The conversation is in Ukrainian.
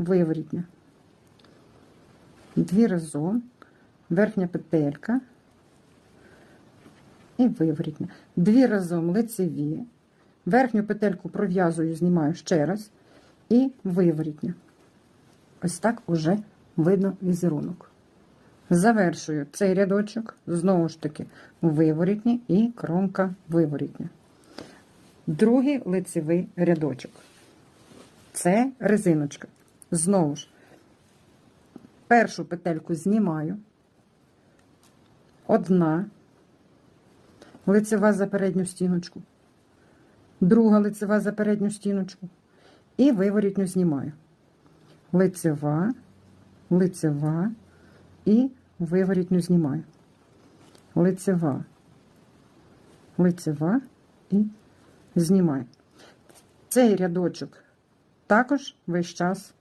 виворітня. Дві разом, верхня петелька і виворітня. Дві разом лицеві. Верхню петельку пров'язую, знімаю ще раз і виворітня. Ось так уже видно візерунок. Завершую цей рядочок, знову ж таки, виворітні і кромка виворітня. Другий лицевий рядочок. Це резиночка. Знову ж, першу петельку знімаю. Одна лицева за передню стіночку, друга лицева за передню стіночку. І виворітню знімаю. Лицева, лицева і виворітню знімаю. Лицева, лицева і знімаю. Цей рядочок також весь час